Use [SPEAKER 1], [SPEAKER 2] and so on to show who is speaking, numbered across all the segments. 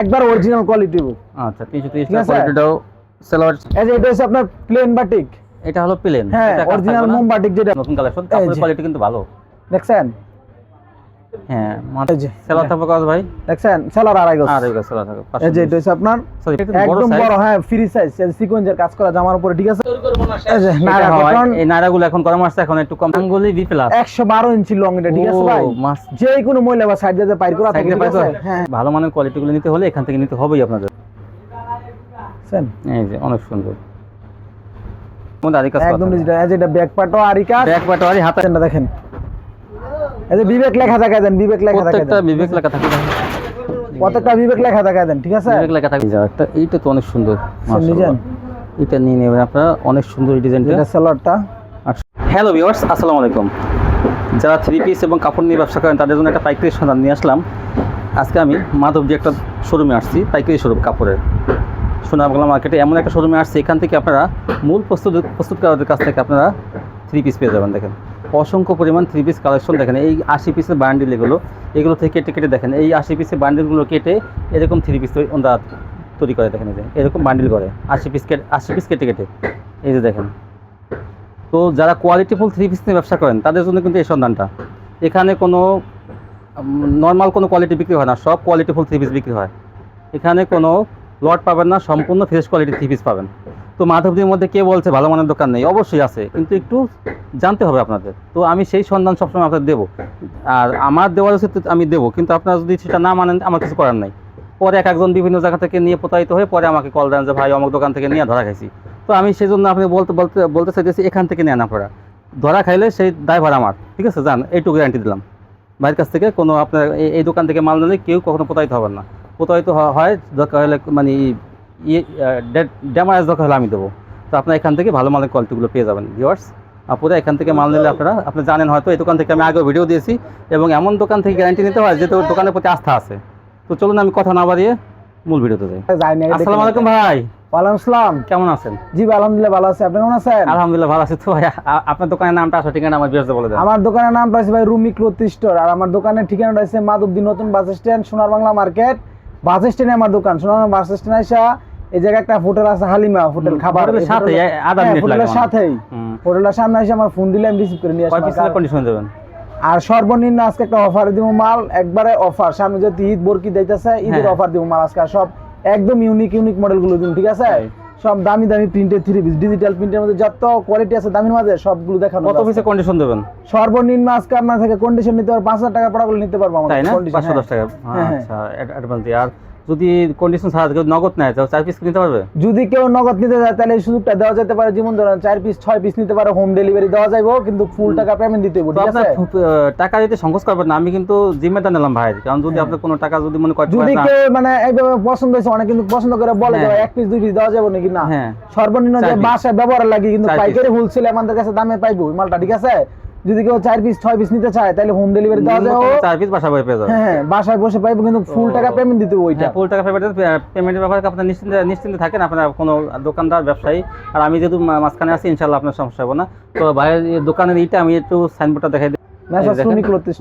[SPEAKER 1] একবার original quality
[SPEAKER 2] আচ্ছা তিনশো তিরিশ
[SPEAKER 1] ঠিক
[SPEAKER 2] টাকা
[SPEAKER 1] আছে?
[SPEAKER 2] কোয়ালিটিটাও সেলোয়ার
[SPEAKER 1] এই যে এটা হচ্ছে আপনার প্লেন বাটিক
[SPEAKER 2] এটা হলো প্লেন
[SPEAKER 1] হ্যাঁ অরিজিনাল মোম বাটিক যেটা
[SPEAKER 2] নতুন কালেকশন কাপড়ের কোয়ালিটি কিন্তু ভালো।
[SPEAKER 1] দেখছেন?
[SPEAKER 2] হ্যাঁ
[SPEAKER 1] এই যে
[SPEAKER 2] থাকবে কত ভাই?
[SPEAKER 1] দেখছেন? সেলার আড়াই গজ।
[SPEAKER 2] আর এগুলো সেলোয়ার থাকবে
[SPEAKER 1] এই যে এটা হচ্ছে আপনার
[SPEAKER 2] সরি এটা বড়
[SPEAKER 1] একদম বড় হ্যাঁ ফ্রি সাইজ সিকোয়েন্সের কাজ করা জামার উপরে ঠিক আছে? এই যে নায়রা কটন
[SPEAKER 2] এই নাইরাগুলো এখন কম আসছে এখন একটু কম। আঙ্গুলি বি প্লাস
[SPEAKER 1] 112 ইঞ্চি লং এটা ঠিক আছে ভাই? যে কোনো মহিলা বা সাইড দিয়ে পাইর করা থাকে হ্যাঁ।
[SPEAKER 2] ভালো মানের কোয়ালিটি গুলো নিতে হলে এখান থেকে নিতে হবেই আপনাদের। এই যে অনেক সুন্দর। মধ্যে
[SPEAKER 1] একদম ডিজিটাল এই যে এটা ব্যাক পার্টও আরি
[SPEAKER 2] ব্যাক আরি হাতে
[SPEAKER 1] দেখেন। এই যে বিবেক লেখা থাকে দেন বিবেক লেখা থাকে
[SPEAKER 2] প্রত্যেকটা বিবেক লেখা থাকে।
[SPEAKER 1] প্রত্যেকটা বিবেক লেখা থাকে দেন ঠিক আছে?
[SPEAKER 2] বিবেক লেখা থাকে। একটা এইটা তো অনেক সুন্দর মাশাআল্লাহ। এটা নিয়ে নেবেন আপনারা অনেক সুন্দর এই ডিজাইনটা।
[SPEAKER 1] এটা সেলরটা
[SPEAKER 2] হ্যালো ভিউয়ার্স আসসালামু আলাইকুম। যারা থ্রি পিস এবং কাপড় নিয়ে ব্যবসা করেন তাদের জন্য একটা পাইকারি সন্ধান নিয়ে আসলাম। আজকে আমি মাধবজি একটা শোরুমে আসছি পাইকারি শোরুম কাপড়ের। সোনাবাংলা মার্কেটে এমন একটা শোরুমে আসছি এখান থেকে আপনারা মূল প্রস্তুত প্রস্তুতকারকদের কাছ থেকে আপনারা থ্রি পিস পেয়ে যাবেন দেখেন। অসংখ্য পরিমাণ থ্রি পিস কালেকশন দেখেন, এই আশি পিসের বান্ডিল এগুলো এগুলো থেকে কেটে কেটে দেখেন, এই আশি পিসের বান্ডিলগুলো কেটে এরকম থ্রি পিস ওরা তৈরি করে দেখেন এই যে, এরকম বান্ডিল করে, আশি পিস কেটে, আশি পিস কেটে কেটে, এই যে দেখেন। তো যারা কোয়ালিটিফুল থ্রি পিস নিয়ে ব্যবসা করেন, তাদের জন্য কিন্তু এই সন্ধানটা। এখানে কোনো নর্মাল কোনো কোয়ালিটি বিক্রি হয় না, সব কোয়ালিটিফুল থ্রি পিস বিক্রি হয়। এখানে কোনো লট পাবেন না, সম্পূর্ণ ফ্রেশ কোয়ালিটির থ্রি পিস পাবেন। তো মাধবদীর মধ্যে কে বলছে ভালো মানের দোকান নেই? অবশ্যই আছে, কিন্তু একটু জানতে হবে আপনাদের। তো আমি সেই সন্ধান সবসময় আপনাদের দেবো। আর আমার দেওয়ার উচিত আমি দেবো, কিন্তু আপনারা যদি সেটা না মানেন, আমার কিছু করার নাই। পরে এক একজন বিভিন্ন জায়গা থেকে নিয়ে প্রতারিত হয়ে পরে আমাকে কল দেন যে, ভাই, অমুক দোকান থেকে নিয়ে ধরা খাইছি। তো আমি সেই জন্য আপনি বলতে বলতে বলতে চাইতেছি, এখান থেকে নেন আপনারা। ধরা খাইলে সেই ড্রাইভার আমার। ঠিক আছে, যান, এইটুকু গ্যারান্টি দিলাম। ভাইয়ের কাছ থেকে কোনো আপনার এই দোকান থেকে মাল নিলে কেউ কখনো প্রতারিত হবেন না। প্রতারিত হয়, দরকার হলে মানে ইয়ে দরকার হলে আমি দেবো। তো আপনার এখান থেকে ভালো মালের কোয়ালিটিগুলো পেয়ে যাবেন ভিওয়ার্স আপুরা এখান থেকে মাল নিলে আপনারা আপনি জানেন হয়তো এই দোকান থেকে আমি আগেও ভিডিও দিয়েছি এবং এমন দোকান থেকে গ্যারান্টি নিতে হয় যে তো দোকানের প্রতি আস্থা আছে। তো চলুন আমি কথা না বাড়িয়ে মূল ভিডিওতে যাই। আসসালামু আলাইকুম ভাই।
[SPEAKER 1] ওয়ালাইকুম আসসালাম
[SPEAKER 2] কেমন আছেন?
[SPEAKER 1] জি আলহামদুলিল্লাহ ভালো আছি। আপনি কেমন আছেন?
[SPEAKER 2] আলহামদুলিল্লাহ ভালো আছি তো ভাই। আপনার দোকানের নামটা আসো ঠিকানা আমার বিরতে বলে দেন।
[SPEAKER 1] আমার দোকানের নামটা আছে ভাই রুমি ক্লথ স্টোর। আর আমার দোকানের ঠিকানাটা আছে মাধবদী নতুন বাস স্ট্যান্ড সোনার বাংলা মার্কেট। বাস স্ট্যান্ডে আমার দোকান সোনার বাস স্ট্যান্ড আসা এই জায়গায় একটা হোটেল আছে হালিমা হোটেল খাবার।
[SPEAKER 2] আধা
[SPEAKER 1] হ্যাঁ,
[SPEAKER 2] মিনিট লাগে
[SPEAKER 1] হোটেলের সাথেই। হোটেলের সামনে এসে আমার ফোন দিলে আমি রিসিভ করে নিয়ে আসব।
[SPEAKER 2] কন্ডিশন দেবেন?
[SPEAKER 1] আর সর্বনিম্ন আজকে একটা অফার দিব মাল একবারে অফার সামনে যদি ঈদ বরকি দিতেছে ঈদের
[SPEAKER 2] হ্যাঁ।
[SPEAKER 1] অফার দিব মাল আজকে। সব একদম ইউনিক ইউনিক মডেলগুলো দিন ঠিক আছে?
[SPEAKER 2] হ্যাঁ।
[SPEAKER 1] সব দামি দামি প্রিন্টেড থ্রি পিস ডিজিটাল প্রিন্টের মধ্যে যত কোয়ালিটি আছে দামির মাঝে সবগুলো দেখানো
[SPEAKER 2] কত। পিসের কন্ডিশন দেবেন?
[SPEAKER 1] সর্বনিম্ন আজকে আপনার থেকে কন্ডিশন নিতে পারব পাঁচ হাজার টাকা পড়া নিতে পারব আমাদের
[SPEAKER 2] তাই না?
[SPEAKER 1] condition,
[SPEAKER 2] পাঁচশো দশ
[SPEAKER 1] হ্যাঁ।
[SPEAKER 2] টাকা।
[SPEAKER 1] হ্যাঁ, হ্যাঁ।
[SPEAKER 2] আচ্ছা অ্যাডভান্স আর যদি কন্ডিশন ছাড়া কেউ নগদ নেয় তো চার পিস নিতে পারবে
[SPEAKER 1] যদি কেউ নগদ নিতে যায় তাহলে এই সুযোগটা দেওয়া যেতে পারে যেমন ধরেন চার পিস ছয় পিস নিতে পারে হোম ডেলিভারি দেওয়া যাবে কিন্তু ফুল টাকা পেমেন্ট দিতে হবে ঠিক
[SPEAKER 2] আপনার
[SPEAKER 1] আছে
[SPEAKER 2] টাকা দিতে সংকোচ করবেন না আমি কিন্তু জিম্মেদার নিলাম ভাই কারণ যদি
[SPEAKER 1] হ্যাঁ।
[SPEAKER 2] আপনার কোনো টাকা যদি মনে করেন
[SPEAKER 1] যদি কেউ মানে এইভাবে পছন্দ হয়েছে অনেক কিন্তু পছন্দ করে বলে যে
[SPEAKER 2] হ্যাঁ।
[SPEAKER 1] এক পিস দুই পিস দেওয়া যাবে নাকি না
[SPEAKER 2] হ্যাঁ
[SPEAKER 1] সর্বনিম্ন যে। বাসায় ব্যবহার লাগে কিন্তু। পাইকারি হোলসেল আমাদের কাছে দামে পাইবো মালটা ঠিক আছে যদি কেউ চার পিস ছয় পিস নিতে চায় তাহলে হোম ডেলিভারি দেওয়া যায়।
[SPEAKER 2] চার পিস বাসা বই পেয়ে যাবে।
[SPEAKER 1] হ্যাঁ হ্যাঁ, বাসায় বসে পাইবো কিন্তু ফুল টাকা পেমেন্ট দিতে হবে ওইটা।
[SPEAKER 2] হ্যাঁ ফুল টাকা পেমেন্ট পেমেন্টের ব্যাপারে আপনার নিশ্চিন্তে নিশ্চিন্তে থাকেন আপনার কোনো দোকানদার ব্যবসায়ী। আর আমি যেহেতু মাঝখানে আছি ইনশাল্লাহ আপনার সমস্যা হবে না। তো ভাইয়ের এই দোকানের এইটা আমি একটু সাইনবোর্ডটা দেখাই দিই।
[SPEAKER 1] মেসাজ স্টোর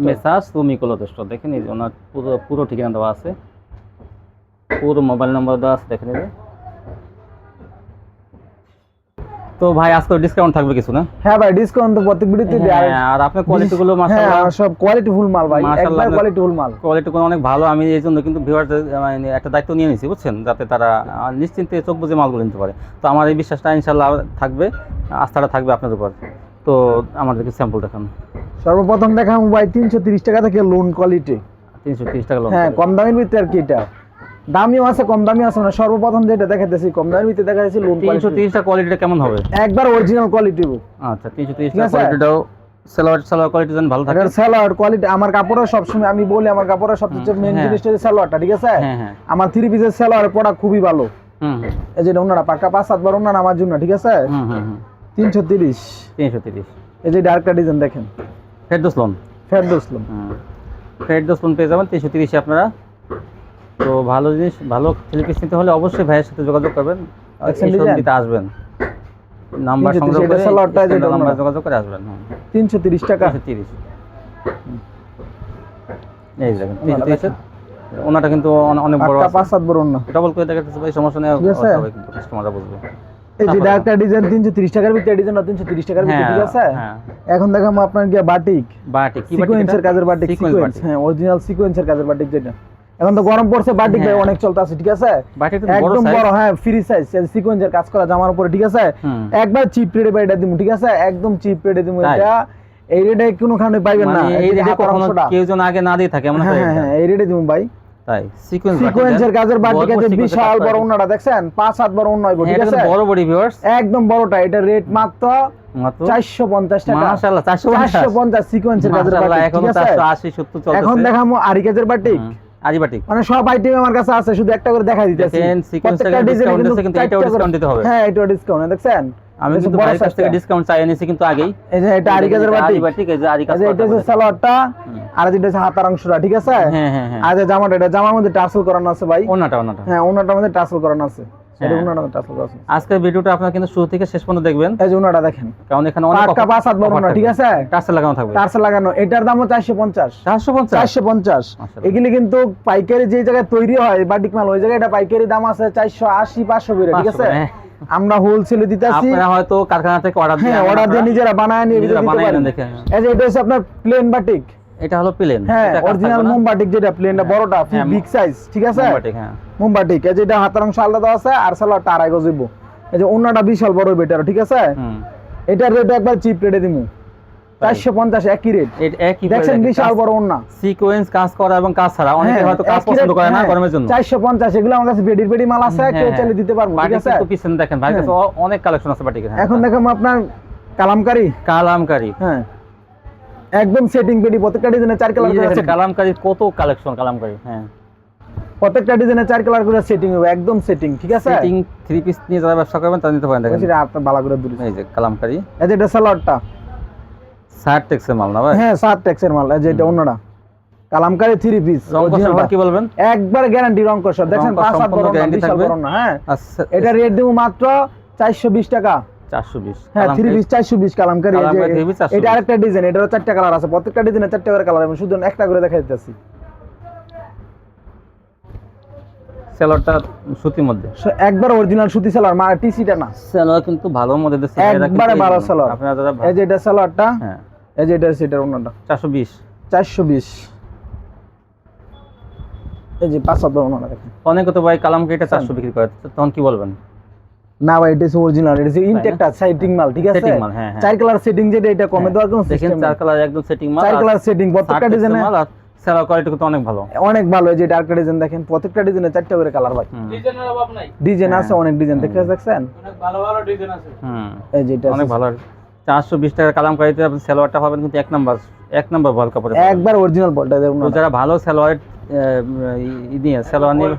[SPEAKER 2] মেসাজ তুমি কলদষ্ট দেখেন এই যে ওনার পুরো পুরো ঠিকানা দেওয়া আছে। পুরো মোবাইল নম্বর দেওয়া আছে দেখে নেবে। তো ভাই আজকে ডিসকাউন্ট থাকবে কিছু না?
[SPEAKER 1] হ্যাঁ ভাই ডিসকাউন্ট তো প্রত্যেক ভিডিওতে দেয় আর
[SPEAKER 2] হ্যাঁ, আর আপনার কোয়ালিটি গুলো
[SPEAKER 1] হ্যাঁ
[SPEAKER 2] মাশাআল্লাহ।
[SPEAKER 1] আর সব কোয়ালিটি ফুল মাল ভাই একবার কোয়ালিটি ফুল মাল।
[SPEAKER 2] কোয়ালিটি কোনো অনেক ভালো আমি এই জন্য কিন্তু ভিউয়ারদের মানে একটা দায়িত্ব নিয়ে নিয়েছি বুঝছেন? যাতে তারা নিশ্চিন্তে চোখ বুঝে মালগুলো নিতে পারে। তো আমার এই বিশ্বাসটা ইনশাল্লাহ থাকবে আস্থাটা থাকবে আপনার উপর। তো আমাদেরকে স্যাম্পল দেখান।
[SPEAKER 1] সর্বপ্রথম দেখাম ভাই তিনশো তিরিশ টাকা থেকে লোন কোয়ালিটি
[SPEAKER 2] তিনশো তিরিশ টাকা লোন
[SPEAKER 1] হ্যাঁ কম দামের ভিতরে আর কি এটা। দামিও আছে কম দামি আছে না সর্বপ্রথম যেটা দেখাইতেছি কম দামের ভিতরে দেখাইতেছি লোন
[SPEAKER 2] তিনশো তিরিশ টাকা কোয়ালিটিটা কেমন হবে?
[SPEAKER 1] একবার অরিজিনাল কোয়ালিটি
[SPEAKER 2] আচ্ছা তিনশো তিরিশ
[SPEAKER 1] ঠিক
[SPEAKER 2] টাকা
[SPEAKER 1] আছে?
[SPEAKER 2] কোয়ালিটিটাও সেলোয়ার সেলোয়ার কোয়ালিটি যেন ভালো থাকে।
[SPEAKER 1] সালোয়ার কোয়ালিটি আমার কাপড়ের সবসময় আমি বলি আমার কাপড়ের সবচেয়ে মেন
[SPEAKER 2] হ্যাঁ।
[SPEAKER 1] জিনিসটা হচ্ছে সালোয়ারটা ঠিক আছে?
[SPEAKER 2] হ্যাঁ হ্যাঁ।
[SPEAKER 1] আমার থ্রি পিসের সালোয়ার পড়া খুবই ভালো।
[SPEAKER 2] হুম
[SPEAKER 1] এই যে ওনারা পাক্কা পাঁচ সাতবার ওনারা আমার জন্য ঠিক আছে?
[SPEAKER 2] হুম হুম হুম।
[SPEAKER 1] তিনশো তিরিশ।
[SPEAKER 2] তিনশো তিরিশ।
[SPEAKER 1] এই যে ডার্কটা ডিজাইন দেখেন।
[SPEAKER 2] ফেরদোস লোন
[SPEAKER 1] ফেরদৌসলম
[SPEAKER 2] ফেরদোস লোন পেয়ে যাবেন তিনশো তিরিশে আপনারা তো ভালো জিনিস ভালো ফিলিপিস নিতে হলে অবশ্যই ভাইয়ের সাথে যোগাযোগ করবেন? শোরুমটিতে আসবেন। নাম্বার সংগ্রহ করে নাম্বার যোগাযোগ করে আসবেন হ্যাঁ।
[SPEAKER 1] তিনশো তিরিশ টাকা।
[SPEAKER 2] তিরিশ। এই দেখেন তিনশো ওনাটা কিন্তু অনেক বড়
[SPEAKER 1] পাঁচ সাত বড়
[SPEAKER 2] ডবল করে দেখাচ্ছে ভাই সমস্যা নেই সবাই কিন্তু কাস্টমাররা বুঝবে।
[SPEAKER 1] এই যে একটা ডিজাইন তিনশো তিরিশ টাকার ভিতরে ডিজাইন টাকার ভিতরে
[SPEAKER 2] হ্যাঁ
[SPEAKER 1] ঠিক আছে?
[SPEAKER 2] হ্যাঁ।
[SPEAKER 1] এখন দেখাবো আপনার গিয়ে বাটিক
[SPEAKER 2] বাটি কি বাটি
[SPEAKER 1] সিকোয়েন্সের কাজের বাটিক
[SPEAKER 2] সিকোয়েন্স
[SPEAKER 1] সিকোয়েন্স হ্যাঁ অরিজিনাল সিকোয়েন্সের কাজের বাটিক যেটা। এখন তো গরম পড়ছে বাটিক ভাই
[SPEAKER 2] হ্যাঁ।
[SPEAKER 1] অনেক চলতে আছে? ঠিক আছে একদম বড় হ্যাঁ ফ্রি সাইজ সিকোয়েন্সের কাজ করা জামার উপরে ঠিক আছে? একবার চিপ রেটে বাড়িটা দিমু ঠিক আছে? একদম চিপ রেটে দিমু এটা। এই রেটে কোনোখানে পাইবেন না
[SPEAKER 2] মানে এই রেটে কখনো কেউ যেন আগে না দিয়ে থাকে এমন
[SPEAKER 1] হ্যাঁ হ্যাঁ এই রেটে দিমু ভাই।
[SPEAKER 2] তাই সিকোয়েন্স
[SPEAKER 1] সিকোয়েন্সের কাজের বাটিক বিশাল বড় ওন্নাটা দেখছেন? পাঁচ হাত বড় ওন্না হইবো, ঠিক
[SPEAKER 2] হ্যাঁ, এটা
[SPEAKER 1] আছে?
[SPEAKER 2] বড় বড় ভিউয়ার্স
[SPEAKER 1] একদম বড়টা এটা রেট মাত্র
[SPEAKER 2] মাত্র?
[SPEAKER 1] চারশো পঞ্চাশ টাকা।
[SPEAKER 2] মাশাআল্লাহ 450
[SPEAKER 1] চারশো পঞ্চাশ সিকোয়েন্সের কাজের
[SPEAKER 2] মাশাআল্লাহ
[SPEAKER 1] বাটিক
[SPEAKER 2] এখন
[SPEAKER 1] ঠিক
[SPEAKER 2] 480 70 চলতেছে
[SPEAKER 1] এখন দেখামো আরি কাজের বাটিক মানে সব আইটেম আমার কাছে আছে শুধু একটা করে দেখাই দিতেছি। প্রত্যেকটা
[SPEAKER 2] থেকে
[SPEAKER 1] কিন্তু
[SPEAKER 2] দিচ্ছে, কিন্তু
[SPEAKER 1] চারটা
[SPEAKER 2] এটাও
[SPEAKER 1] করে-
[SPEAKER 2] দিতে হবে।
[SPEAKER 1] হ্যাঁ এটাও ডিসকাউন্ট দেখছেন?
[SPEAKER 2] আমি কিন্তু ভাইয়ের কাছ থেকে ডিসকাউন্ট চাই এনেছি কিন্তু আগেই।
[SPEAKER 1] এই যে এটা
[SPEAKER 2] এই যে
[SPEAKER 1] হচ্ছে সালোয়ারটা আর যেটা হচ্ছে হাতার অংশটা ঠিক আছে?
[SPEAKER 2] হ্যাঁ হ্যাঁ হ্যাঁ।
[SPEAKER 1] আর জামাটা এটা জামার মধ্যে করানো আছে ভাই।
[SPEAKER 2] ওনাটা ওনাটা।
[SPEAKER 1] হ্যাঁ ওনাটার মধ্যে করানো আছে। এটা
[SPEAKER 2] হ্যাঁ।
[SPEAKER 1] আছে।
[SPEAKER 2] আজকের ভিডিওটা আপনারা কিন্তু শুরু থেকে শেষ পর্যন্ত দেখবেন।
[SPEAKER 1] এই যে ওনাটা দেখেন।
[SPEAKER 2] কারণ এখানে অনেক
[SPEAKER 1] পাক্কা পাঁচ হাত বড় ঠিক আছে?
[SPEAKER 2] টাসেল লাগানো থাকবে।
[SPEAKER 1] লাগানো। এটার দামও চারশো পঞ্চাশ।
[SPEAKER 2] 450
[SPEAKER 1] চারশো পঞ্চাশ।
[SPEAKER 2] মাশাআল্লাহ।
[SPEAKER 1] এগুলি কিন্তু পাইকারি যে জায়গায় তৈরি হয় বাটিক মাল ওই জায়গায় এটা পাইকারি দাম আছে চারশো আশি পাঁচশো করে ঠিক
[SPEAKER 2] 500
[SPEAKER 1] আছে
[SPEAKER 2] হ্যাঁ।
[SPEAKER 1] আমরা হোলসেলে দিতেছি।
[SPEAKER 2] আপনারা হয়তো কারখানা থেকে অর্ডার দিয়ে
[SPEAKER 1] হ্যাঁ অর্ডার দিয়ে নিজেরা বানায় নিয়ে
[SPEAKER 2] নিজেরা
[SPEAKER 1] দিতে পারেন। এই যে এটা হচ্ছে আপনার প্লেন বাটিক
[SPEAKER 2] এটা হলো প্লেন
[SPEAKER 1] হ্যাঁ অরিজিনাল মোম বাটিক যেটা প্লেনটা বড়টা
[SPEAKER 2] হ্যাঁ,
[SPEAKER 1] বিগ সাইজ ঠিক আছে?
[SPEAKER 2] হ্যাঁ।
[SPEAKER 1] মোম বাটিক এই যে এটা হাতার অংশ আলাদা আছে আর আড়াই এই যে অন্যটা বিশাল বড় বেটার ঠিক আছে? রেট একবার চিপ রেটে দিমু। চারশো পঞ্চাশ একই রেট
[SPEAKER 2] একই
[SPEAKER 1] দেখছেন বিশাল বড় অন্য
[SPEAKER 2] সিকোয়েন্স কাজ করা এবং কাজ ছাড়া। অনেকে
[SPEAKER 1] হ্যাঁ,
[SPEAKER 2] হয়তো কাজ পছন্দ করে না গরমের জন্য।
[SPEAKER 1] চারশো পঞ্চাশ এগুলো আমার কাছে বেডির বেডি মাল আছে কেউ চাইলে দিতে পারব ঠিক আছে?
[SPEAKER 2] পিছনে দেখেন ভাই কাছে অনেক কালেকশন আছে হ্যাঁ।
[SPEAKER 1] এখন দেখাবো আপনার কালামকারি।
[SPEAKER 2] কালামকারি।
[SPEAKER 1] হ্যাঁ। একদম সেটিং বেডি প্রত্যেকটা ডিজাইনে চার কালার করে
[SPEAKER 2] দেখেন
[SPEAKER 1] setting।
[SPEAKER 2] কালামকারি কত কালেকশন কালামকারি হ্যাঁ।
[SPEAKER 1] প্রত্যেকটা ডিজাইনে চার কালার করে সেটিং হবে একদম সেটিং ঠিক আছে?
[SPEAKER 2] সেটিং থ্রি পিস নিয়ে যারা ব্যবসা করবেন তারা নিতে পারেন দেখেন।
[SPEAKER 1] সেটা আপনার ভালো করে দূরে।
[SPEAKER 2] এই যে কালামকারি।
[SPEAKER 1] এই যে এটা সালোয়ারটা।
[SPEAKER 2] সার টেক্সের মাল না ভাই?
[SPEAKER 1] হ্যাঁ সাত ট্যাক্সের মাল এই যে এটা অন্যটা। কালামকারি থ্রি পিস
[SPEAKER 2] কি বলবেন?
[SPEAKER 1] একবার গ্যারান্টি রং
[SPEAKER 2] কষ
[SPEAKER 1] পাঁচ হাত
[SPEAKER 2] সম্পূর্ণ
[SPEAKER 1] বড় না,
[SPEAKER 2] থাকবে।
[SPEAKER 1] হ্যাঁ।
[SPEAKER 2] আচ্ছা।
[SPEAKER 1] এটা রেট দেবো মাত্র চারশো বিশ টাকা। হ্যাঁ থ্রি পিস চারশো বিশ কালামকারি এই যে-
[SPEAKER 2] কালামকারী three piece 420
[SPEAKER 1] এটা আরেকটা ডিজাইন এটারও চারটা কালার আছে। প্রত্যেকটা ডিজাইনে চারটা করে কালার আমি শুধু একটা করে দেখাই দিতেছি।
[SPEAKER 2] সেলরটা সুতির মধ্যে।
[SPEAKER 1] একবার অরিজিনাল সুতি সালোয়ার মা টিসিটা না।
[SPEAKER 2] সেলর কিন্তু ভালো মধ্যে দিচ্ছে
[SPEAKER 1] একবারে ভালো সেলর
[SPEAKER 2] আপনারা যারা
[SPEAKER 1] এই যে এটা সালোয়ারটা
[SPEAKER 2] হ্যাঁ।
[SPEAKER 1] এই যে এটা সেটার অন্যটা।
[SPEAKER 2] চারশো বিশ।
[SPEAKER 1] চারশো বিশ। এই যে পাঁচ হাজার অন্যটা দেখেন
[SPEAKER 2] অনেকে তো ভাই কালামকারিটা চারশো বিক্রি করে তখন কি বলবেন?
[SPEAKER 1] না ভাই এটা অরিজিনাল এটা হচ্ছে ইনটেকটা সাইটিং মাল ঠিক আছে?
[SPEAKER 2] মাল, হ্যাঁ, হ্যাঁ।
[SPEAKER 1] চার কালার সেটিং যেটা এটা কমে দেওয়ার কোনো
[SPEAKER 2] দেখেন চার কালার একদম সেটিং মাল
[SPEAKER 1] চার কালার সেটিং প্রত্যেকটা ডিজাইনে
[SPEAKER 2] মাল আর সেলার কোয়ালিটি অনেক ভালো।
[SPEAKER 1] অনেক ভালো এই যে ডার্ক ডিজাইন দেখেন প্রত্যেকটা ডিজাইনে চারটা করে কালার ভাই।
[SPEAKER 2] হুম।
[SPEAKER 1] ডিজাইন আছে অনেক ডিজাইন দেখে দেখছেন
[SPEAKER 2] হুম।
[SPEAKER 1] এই যে এটা
[SPEAKER 2] অনেক ভালো। চারশো বিশ টাকার কালামকারিতে আপনি সেলোয়ারটা পাবেন কিন্তু এক নাম্বার এক নাম্বার বল কাপড়ে।
[SPEAKER 1] একবার অরিজিনাল বলটা দেখুন
[SPEAKER 2] যারা ভালো সেলোয়ার নিয়ে সেলোয়ার নিয়ে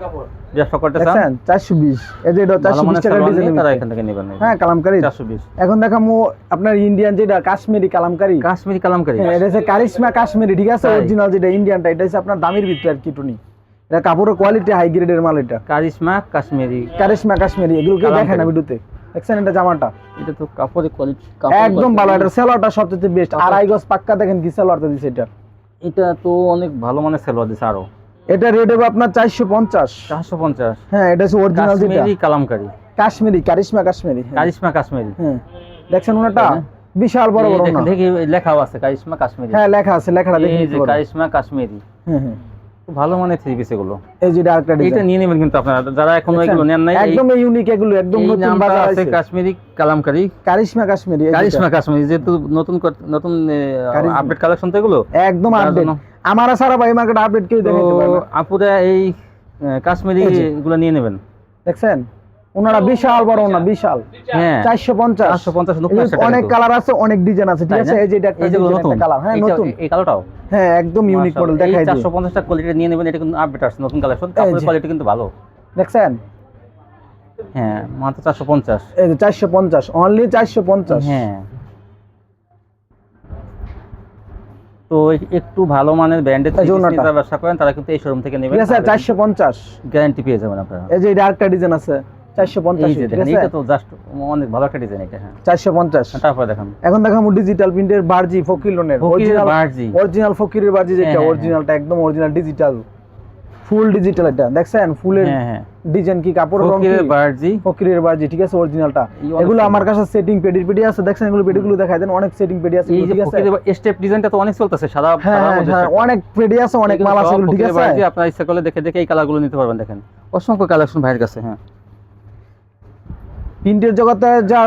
[SPEAKER 2] এখান
[SPEAKER 1] হ্যাঁ দেখামু আপনার ইন্ডিয়ান যেটা কাশ্মীরি কালামকারি।
[SPEAKER 2] কাশ্মীরি কালামকারি।
[SPEAKER 1] হ্যাঁ, এটা হচ্ছে কারিশমা কাশ্মীরি ঠিক আছে? অরিজিনাল যেটা ইন্ডিয়ানটা এটা হচ্ছে আপনার দামের ভিতরে আর কি টুনি। এটা কাপড়ের কোয়ালিটি হাই গ্রেডের মাল এটা।
[SPEAKER 2] কারিশমা কাশ্মীরি।
[SPEAKER 1] কারিশমা কাশ্মীরি এগুলো কেউ দেখে না
[SPEAKER 2] কালামকারী।
[SPEAKER 1] ভিডিওতে। দেখছেন এটা জামাটা?
[SPEAKER 2] এটা তো কাপড়ের কোয়ালিটি
[SPEAKER 1] একদম ভালো এটা সেলোয়ারটা সবচেয়ে বেস্ট আড়াই গজ পাক্কা দেখেন কি সেলোয়ারটা দিছে এটা।
[SPEAKER 2] এটা তো অনেক ভালো মানের সেলোয়ার দিছে আরও।
[SPEAKER 1] এটা রেট হবে আপনার চারশো পঞ্চাশ।
[SPEAKER 2] চারশো পঞ্চাশ।
[SPEAKER 1] হ্যাঁ এটা হচ্ছে অরিজিনাল যেটা।
[SPEAKER 2] কাশ্মীরি কালামকারি।
[SPEAKER 1] কাশ্মীরি কারিশমা কাশ্মীরি হ্যাঁ।
[SPEAKER 2] কারিশমা কাশ্মীরি।
[SPEAKER 1] হ্যাঁ। দেখছেন ওনাটা?
[SPEAKER 2] হ্যাঁ।
[SPEAKER 1] বিশাল বড় বড় না
[SPEAKER 2] দেখি লেখাও আছে কারিশমা কাশ্মীরি।
[SPEAKER 1] হ্যাঁ লেখা আছে লেখাটা দেখে
[SPEAKER 2] এই যে কারিশমা কাশ্মীরি।
[SPEAKER 1] হ্যাঁ হ্যাঁ।
[SPEAKER 2] ভালো মানের থ্রি পিস এগুলো।
[SPEAKER 1] এই যে আরেকটা
[SPEAKER 2] এটা নিয়ে নেবেন কিন্তু আপনারা। যারা এখনও এগুলো নেন নাই
[SPEAKER 1] একদম ইউনিক এগুলো একদম নতুন
[SPEAKER 2] নামটা
[SPEAKER 1] বাজার
[SPEAKER 2] আছে কাশ্মীরি কালামকারি।
[SPEAKER 1] কারিশমা কাশ্মীরি
[SPEAKER 2] কারিশমা কাশ্মীরি যেহেতু নতুন নতুন আপডেট কালেকশন তো এগুলো।
[SPEAKER 1] একদম আপডেট আমার সারা ভাই মার্কেট আপডেট কেউ দেখাইতে পারবে
[SPEAKER 2] আপুরা এই কাশ্মীরি গুলো নিয়ে নেবেন।
[SPEAKER 1] দেখছেন? ওনারা বিশাল বড় ওনা বিশাল।
[SPEAKER 2] হ্যাঁ।
[SPEAKER 1] চারশো পঞ্চাশ।
[SPEAKER 2] চারশো পঞ্চাশ
[SPEAKER 1] অনেক কালার আছে অনেক ডিজাইন আছে ঠিক আছে? এই যে এটা একটা কালার হ্যাঁ নতুন।
[SPEAKER 2] এই কালোটাও
[SPEAKER 1] হ্যাঁ একদম ইউনিক মডেল দেখাই দিই।
[SPEAKER 2] চারশো পঞ্চাশটা কোয়ালিটি নিয়ে নেবেন এটা কিন্তু আপডেট আসছে নতুন কালেকশন কাপড়ের কোয়ালিটি কিন্তু ভালো।
[SPEAKER 1] দেখছেন?
[SPEAKER 2] হ্যাঁ মাত্র চারশো পঞ্চাশ।
[SPEAKER 1] এই যে চারশো পঞ্চাশ অনলি চারশো পঞ্চাশ।
[SPEAKER 2] হ্যাঁ। তো একটু ভালো মানের ব্র্যান্ডের যারা ব্যবসা করেন তারা কিন্তু এই শোরুম থেকে নেবেন।
[SPEAKER 1] ঠিক আছে চারশো পঞ্চাশ।
[SPEAKER 2] গ্যারান্টি পেয়ে যাবেন আপনারা।
[SPEAKER 1] এই যে এটা আরেকটা ডিজাইন আছে চারশো পঞ্চাশ
[SPEAKER 2] এই যে
[SPEAKER 1] ঠিক
[SPEAKER 2] দেখেন
[SPEAKER 1] আছে?
[SPEAKER 2] এটা তো জাস্ট অনেক ভালো একটা ডিজাইন এটা হ্যাঁ।
[SPEAKER 1] চারশো পঞ্চাশ।
[SPEAKER 2] তারপরে দেখেন।
[SPEAKER 1] এখন দেখাবো ডিজিটাল প্রিন্টের বার্জি ফকির লোনের অরিজিনাল
[SPEAKER 2] বারজি।
[SPEAKER 1] অরিজিনাল ফকিরের বার্জি যেটা
[SPEAKER 2] হ্যাঁ, হ্যাঁ,
[SPEAKER 1] অরিজিনালটা একদম অরিজিনাল ডিজিটাল ফুল ডিজিটাল এটা দেখছেন? ফুলের
[SPEAKER 2] হ্যাঁ হ্যাঁ।
[SPEAKER 1] ডিজাইন কি কাপড় রং কি?
[SPEAKER 2] ফকিরের বার্জি।
[SPEAKER 1] ফকিরের বাজি ঠিক আছে অরিজিনালটা এগুলো আমার কাছে সেটিং পেডি পেডি আছে দেখছেন? এগুলো পেডিগুলো দেখাই দেন অনেক সেটিং পেডি আছে ঠিক আছে?
[SPEAKER 2] স্টেপ ডিজাইনটা তো অনেক চলতেছে সাদা
[SPEAKER 1] হ্যাঁ হ্যাঁ। অনেক পেডি আছে অনেক মাল আছে ঠিক আছে?
[SPEAKER 2] আপনারা ইচ্ছা করলে দেখে দেখে এই কালারগুলো নিতে পারবেন দেখেন। অসংখ্য কালেকশন ভাইয়ের কাছে হ্যাঁ।
[SPEAKER 1] প্রিন্টের জগতে যা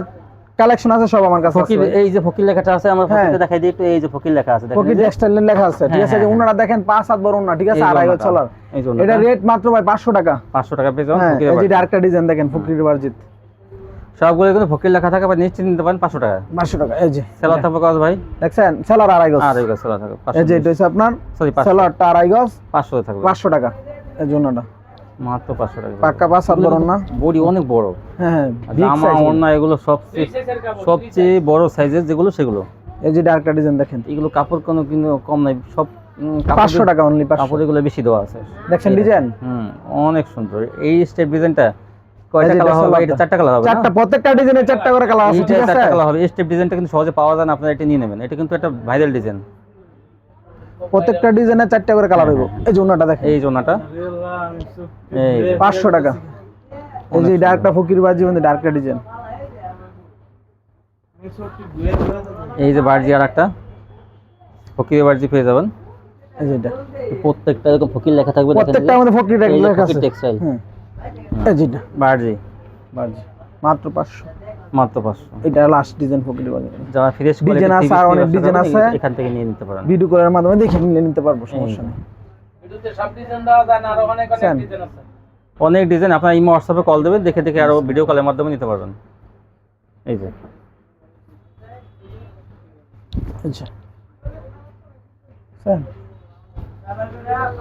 [SPEAKER 1] কালেকশন আছে সব আমার কাছে
[SPEAKER 2] ফকির এই যে ফকির লেখাটা আছে আমরা
[SPEAKER 1] হ্যাঁ।
[SPEAKER 2] ফকিরটা দেখাই দিই একটু এই যে ফকির লেখা আছে
[SPEAKER 1] ফকির টেক্সটাইলের লেখা আছে। ঠিক
[SPEAKER 2] হ্যাঁ,
[SPEAKER 1] আছে যে
[SPEAKER 2] হ্যাঁ,
[SPEAKER 1] ওনারা দেখেন পাঁচ হাত বড় ওনা ঠিক আছে? আড়াই
[SPEAKER 2] ওনাটা,
[SPEAKER 1] চলার। এটা রেট মাত্র ভাই পাঁচশো টাকা।
[SPEAKER 2] 500 টাকা পেয়ে যাবেন
[SPEAKER 1] হ্যাঁ এই যে। আরেকটা ডিজাইন দেখেন ফকির বার্জিত
[SPEAKER 2] সবগুলো কিন্তু ফকির লেখা থাকে বা নিশ্চিত নিতে পারেন পাঁচশো টাকা।
[SPEAKER 1] পাঁচশো টাকা এই যে।
[SPEAKER 2] সেলার থাকবে কত ভাই?
[SPEAKER 1] দেখছেন? সেলার আড়াই গজ।
[SPEAKER 2] আর এগুলো সেলার থাকবে
[SPEAKER 1] এই যে এটা হচ্ছে আপনার
[SPEAKER 2] সরি
[SPEAKER 1] সেলারটা আড়াই গজ
[SPEAKER 2] পাঁচশো থাকবে।
[SPEAKER 1] পাঁচশো টাকা। এই জন্যটা
[SPEAKER 2] মাত্র পাঁচশো টাকা
[SPEAKER 1] পাক্কা পাঁচ হাত বড় না?
[SPEAKER 2] বডি অনেক বড়।
[SPEAKER 1] হ্যাঁ হ্যাঁ
[SPEAKER 2] জামা ওড়না এগুলো সবচেয়ে সবচেয়ে বড় সাইজের যেগুলো সেগুলো।
[SPEAKER 1] এই যে ডিজাইন দেখেন।
[SPEAKER 2] এগুলো কাপড় কোনো কিন্তু কম নাই সব
[SPEAKER 1] পাঁচশো টাকা অনলি
[SPEAKER 2] কাপড় এগুলো বেশি দেওয়া আছে।
[SPEAKER 1] দেখছেন ডিজাইন
[SPEAKER 2] হুম অনেক সুন্দর। এই স্টেপ ডিজাইনটা কয়টা
[SPEAKER 1] এই
[SPEAKER 2] কালার হবে? এটা চারটা কালার হবে
[SPEAKER 1] চারটা প্রত্যেকটা ডিজাইনে চারটা করে কালার আছে ঠিক আছে?
[SPEAKER 2] চারটা কালার হবে স্টেপ ডিজাইনটা কিন্তু সহজে পাওয়া যায় না আপনারা এটা নিয়ে নেবেন। এটা কিন্তু একটা ভাইরাল ডিজাইন
[SPEAKER 1] প্রত্যেকটা ডিজাইনে চারটা করে কালার হইব। এই জন্যটা দেখেন।
[SPEAKER 2] এই জোনাটা।
[SPEAKER 1] পাঁচশো টাকা। এই যে ডার্কটা ফকির বাজি মানে ডার্কটা ডিজাইন।
[SPEAKER 2] এই যে বার্জি আর একটা ফকির বার্জি পেয়ে যাবেন।
[SPEAKER 1] এই যে এটা।
[SPEAKER 2] প্রত্যেকটা এরকম ফকির লেখা থাকবে
[SPEAKER 1] প্রত্যেকটা আমাদের ফকির লেখা আছে।
[SPEAKER 2] টেক্সটাইল।
[SPEAKER 1] হুম এই যে এটা।
[SPEAKER 2] বার্জি
[SPEAKER 1] বাজি। মাত্র পাঁচশো।
[SPEAKER 2] মাত্র পাঁচশো।
[SPEAKER 1] এটা লাস্ট ডিজাইন ফকির বাজি।
[SPEAKER 2] যারা ফ্রেশ
[SPEAKER 1] Design আছে, আর অনেক design আছে।
[SPEAKER 2] এখান থেকে নিয়ে নিতে পারেন।
[SPEAKER 1] ভিডিও কলের মাধ্যমে দেখে নিলে নিতে পারব সমস্যা নেই?
[SPEAKER 2] অনেক ডিজাইন আপনার ইমো হোয়াটসঅ্যাপে কল দেবেন দেখে দেখে আরও ভিডিও কলের মাধ্যমে নিতে পারবেন। এই যে।
[SPEAKER 1] আচ্ছা।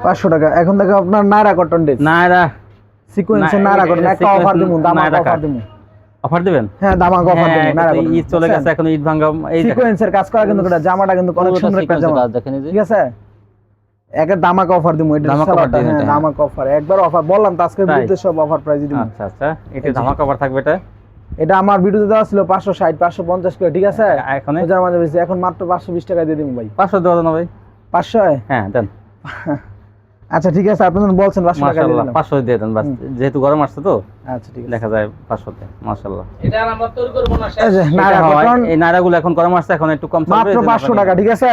[SPEAKER 1] পাঁচশো টাকা। এখন দেখো আপনার নায়রা কটন ড্রেস
[SPEAKER 2] নায়রা
[SPEAKER 1] সিকোয়েন্সের
[SPEAKER 2] না,
[SPEAKER 1] নায়রা কটন একটা অফার দিমু দামাক অফার। দিমু।
[SPEAKER 2] অফার দেবেন?
[SPEAKER 1] হ্যাঁ দামাক অফার
[SPEAKER 2] হ্যাঁ,
[SPEAKER 1] দিমু নায়রা কটন
[SPEAKER 2] ঈদ চলে গেছে এখন ঈদ ভাঙ্গা এই
[SPEAKER 1] সিকোয়েন্সের কাজ করা কিন্তু এটা জামাটা কিন্তু অনেক সুন্দর একটা জামা।
[SPEAKER 2] দেখেন
[SPEAKER 1] ঠিক আছে? দামাক অফার দিমু এটা
[SPEAKER 2] দামাক দিন
[SPEAKER 1] হ্যাঁ দামাক অফার একবার অফার বললাম তো আজকের
[SPEAKER 2] তাই?
[SPEAKER 1] সব অফার প্রাইস দিমু।
[SPEAKER 2] আচ্ছা আচ্ছা। এটা। ধামা কভার থাকবে এটা?
[SPEAKER 1] এটা আমার ভিডিওতে দেওয়া ছিল পাঁচশো ষাট পাঁচশো পঞ্চাশ করে ঠিক আছে?
[SPEAKER 2] এখন
[SPEAKER 1] ওটার মাঝে বেশি এখন মাত্র পাঁচশো বিশ টাকা দিয়ে দিবো ভাই।
[SPEAKER 2] পাঁচশো দেওয়া যাবে না ভাই।
[SPEAKER 1] পাঁচশো?
[SPEAKER 2] হ্যাঁ দেন।
[SPEAKER 1] আচ্ছা ঠিক আছে আপনি বলছেন পাঁচশো টাকা দিয়ে দিলাম।
[SPEAKER 2] পাঁচশো দিয়ে দেন বাস। যেহেতু গরম আসছে তো
[SPEAKER 1] আচ্ছা ঠিক আছে।
[SPEAKER 2] দেখা যায় পাঁচশোতে মাশাল্লাহ
[SPEAKER 1] এই যে নায়রা
[SPEAKER 2] এটা হয়,
[SPEAKER 1] কটন
[SPEAKER 2] এই নায়রাগুলো এখন গরম আসছে এখন একটু কম
[SPEAKER 1] মাত্র
[SPEAKER 2] এই জন্য
[SPEAKER 1] পাঁচশো
[SPEAKER 2] আপনি-
[SPEAKER 1] টাকা ঠিক আছে?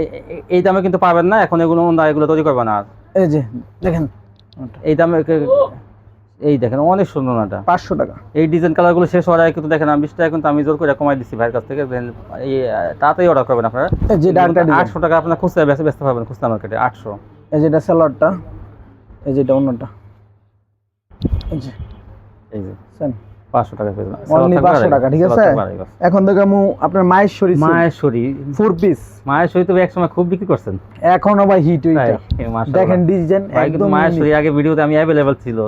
[SPEAKER 2] এই- এই- দামে কিন্তু পাবেন না এখন এগুলো অন্য এগুলো তৈরি করবে না
[SPEAKER 1] এই যে দেখেন।
[SPEAKER 2] এই দামে এই দেখেন অনেক সুন্দর না এটা।
[SPEAKER 1] পাঁচশো টাকা।
[SPEAKER 2] এই ডিজাইন কালারগুলো শেষ হওয়ার আগে কিন্তু দেখেন আমি বিশ টাকা কিন্তু আমি জোর করে কমাই দিচ্ছি ভাইয়ের কাছ থেকে এই তাড়াতাড়ি অর্ডার করবেন আপনারা।
[SPEAKER 1] যে
[SPEAKER 2] আটশো টাকা আপনার খুচরা বেচতে বেচতে পারবেন খুচরা মার্কেটে আটশো।
[SPEAKER 1] এই যেটা স্যালাডটা এই যেটা অন্যটা। এই যে
[SPEAKER 2] এই যে।
[SPEAKER 1] বুঝছেন?
[SPEAKER 2] পাঁচশো টাকা পেয়ে যাবেন।
[SPEAKER 1] Only 500 টাকা, ঠিক আছে? এখন মু আপনার মায়ের
[SPEAKER 2] মায়েশ্বরী
[SPEAKER 1] ফোর পিস
[SPEAKER 2] মায়েশ্বরী তো এক সময় খুব বিক্রি করছেন।
[SPEAKER 1] এখনও হিট দেখেন ডিজাইন একদম unique,
[SPEAKER 2] আগে ভিডিওতে আমি ছিল।